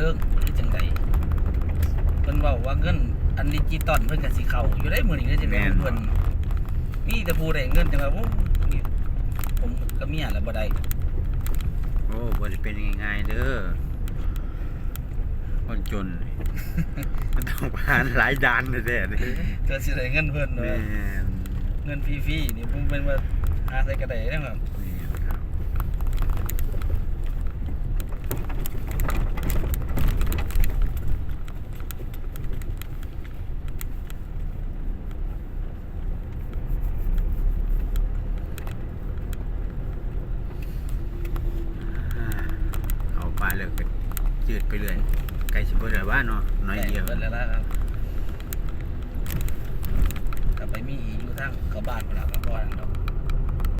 ทิงหรือจังใดเพิ่นบอกว่าเงินอันดิจิตอลเพิ่นก็สิเข้าอยู่ได้มื้อนี้ก็จะแม่นเพิ่นมีแต่ผู้ได้เงินจังว่าผมก็เมียแล้วบ่ได้โอ้บ่ได้เป็นง่ายๆเด้อคนจน มันต้องผ่านหลายด่านแท้ๆนี่ก็สิได้เงินเพิ่นว่าเงินฟรีๆนี่ผมเป็นว่าหาใส่กระไดนะครับ เอาไปยก็จืดไปเรื่อยไก่สิบ่ได้ว่าเนาะน้อยเดียวเพิ่นแล้วล่ะครับกลับไปมีอยู่ทางเขาบ้านพุ่นล่ะครับบ่อน